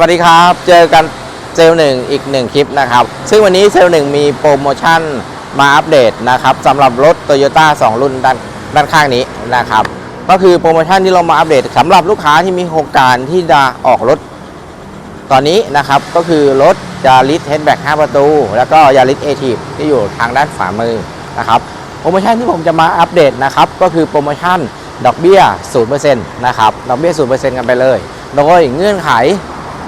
วัสดีครับ เจอกันเซลล์หนึ่งอีกหนึ่งคลิปนะครับ ซึ่งวันนี้เซลล์หนึ่งมีโปรโมชั่นมาอัปเดตนะครับสำหรับรถ Toyota 2 รุ่นด้านด้านข้างนี้นะครับ ก็คือโปรโมชั่นที่เรามาอัปเดตสำหรับลูกค้าที่มีโครงการที่จะออกรถ ตอนนี้นะครับก็คือรถยาริสเฮดแบ็ก5ประตู แล้วก็ยาริสเอทีที่อยู่ทางด้านฝ่ามือนะครับโปรโมชั่นที่ผมจะมาอัปเดตนะครับก็คือโปรโมชั่นดอกเบี้ย0%นะครับดอกเบี้ย0%กันไปเลยโดยเงื่อนไข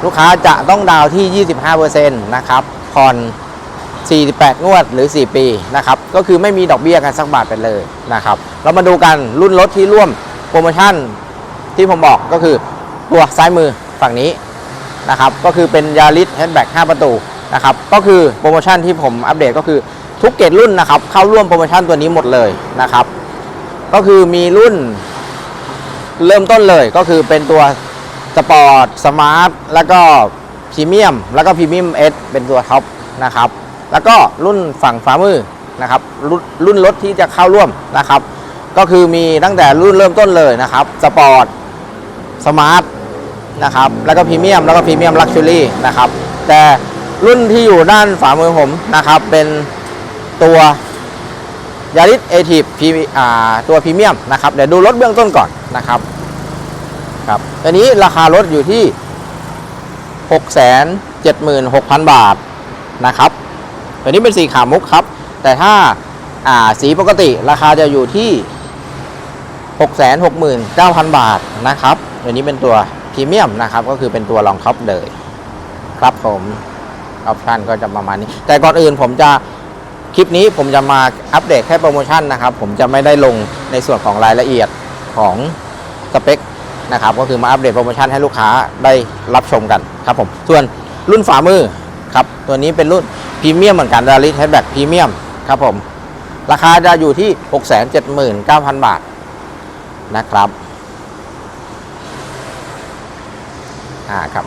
ลูกค้าจะต้องดาวที่ 25%นะครับผ่อน48 งวดหรือ 4 ปีนะครับก็คือไม่มีดอกเบี้ยกันสักบาทไปเลยนะครับเรามาดูกันรุ่นรถที่ร่วมโปรโมชั่นที่ผมบอกก็คือตัวซ้ายมือฝั่งนี้นะครับก็คือเป็นยาริสแฮชแบ็ก5ประตูนะครับก็คือโปรโมชั่นที่ผมอัปเดตก็คือทุกเกรดรุ่นนะครับเข้าร่วมโปรโมชั่นตัวนี้หมดเลยนะครับก็คือมีรุ่นเริ่มต้นเลยก็คือเป็นตัว สปอร์ตสมาร์ทแล้วก็พรีเมียมแล้วก็พรีเมียมเอสเป็นตัวท็อปนะครับ แล้วก็รุ่นฝั่งฝ่ามือนะครับรุ่นรุ่นรถที่จะเข้าร่วมนะครับ ก็คือมีตั้งแต่รุ่นเริ่มต้นเลยนะครับสปอร์ตสมาร์ทนะครับแล้วก็พรีเมียมแล้วก็พรีเมียมลักชัวรี่นะครับ แต่รุ่นที่อยู่ด้านฝ่ามือผมนะครับ เป็นตัวยาริสเอทีฟพีอ่าตัวพรีเมียมนะครับ เดี๋ยวดูรถเบื้องต้นก่อนนะครับ ครับตัวนี้ราคารถอยู่ที่ 676,000 บาทนะครับตัวนี้เป็นสีขาวมุกครับ แต่ถ้าาสีปกติราคาจะอยู่ที่ 669,000 บาทนะครับตัวนี้เป็นตัวพรีเมียมนะครับ ก็คือเป็นตัวรองท็อปเลยครับผมออปชันก็จะประมาณนี้ แต่ก่อนอื่นผมจะคลิปนี้ผมจะมาอัปเดตแค่โปรโมชั่นนะครับ ผมจะไม่ได้ลงในส่วนของรายละเอียดของสเปค นะครับก็คือมาอัปเดตโปรโมชั่นให้ลูกค้าได้รับชมกันครับผมส่วนรุ่นฝ่ามือครับตัวนี้เป็นรุ่นพรีเมียมเหมือนกันดาริสแฮชแบ็กพรีเมียมครับผมราคาจะอยู่ที่ 679,000 บาทนะครับอ่าครับ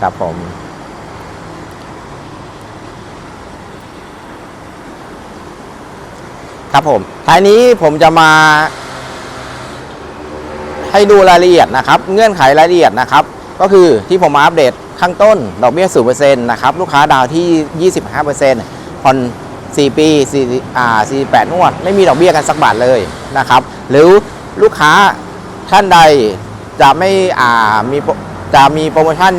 ครับผม ครับผมท้ายนี้ผมจะมา ให้ดูรายละเอียดนะครับ เงื่อนไขรายละเอียดนะครับ ก็คือที่ผมมาอัปเดตข้างต้น ดอกเบี้ย0%นะครับ ลูกค้าดาวน์ที่ 25%ผ่อน4 ปี4อ่า48งวด ไม่มีดอกเบี้ยกันสักบาทเลยนะครับ หรือลูกค้าท่านใดจะไม่อ่ามีจะมีโปรโมชั่น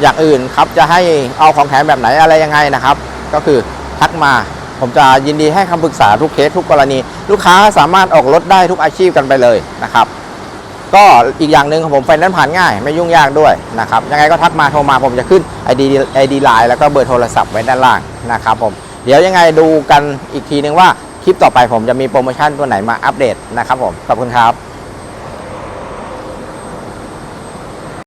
อย่างอื่นครับ จะให้เอาของแถมแบบไหนอะไรยังไงนะครับ ก็คือทักมา ผมจะยินดีให้คำปรึกษาทุกเคสทุกกรณี ลูกค้าสามารถออกรถได้ทุกอาชีพกันไปเลยนะครับ ก็อีกอย่างหนึ่งของผมไฟนั้นผ่านง่ายไม่ยุ่งยากด้วยนะครับยังไงก็ทักมาโทรมาผมจะขึ้น ID ID ไลน์แล้วก็เบอร์โทรศัพท์ไว้ด้านล่างนะครับผมเดี๋ยวยังไงดูกันอีกทีนึงว่าคลิปต่อไปผมจะมีโปรโมชั่นตัวไหนมาอัปเดตนะครับผมขอบคุณครับ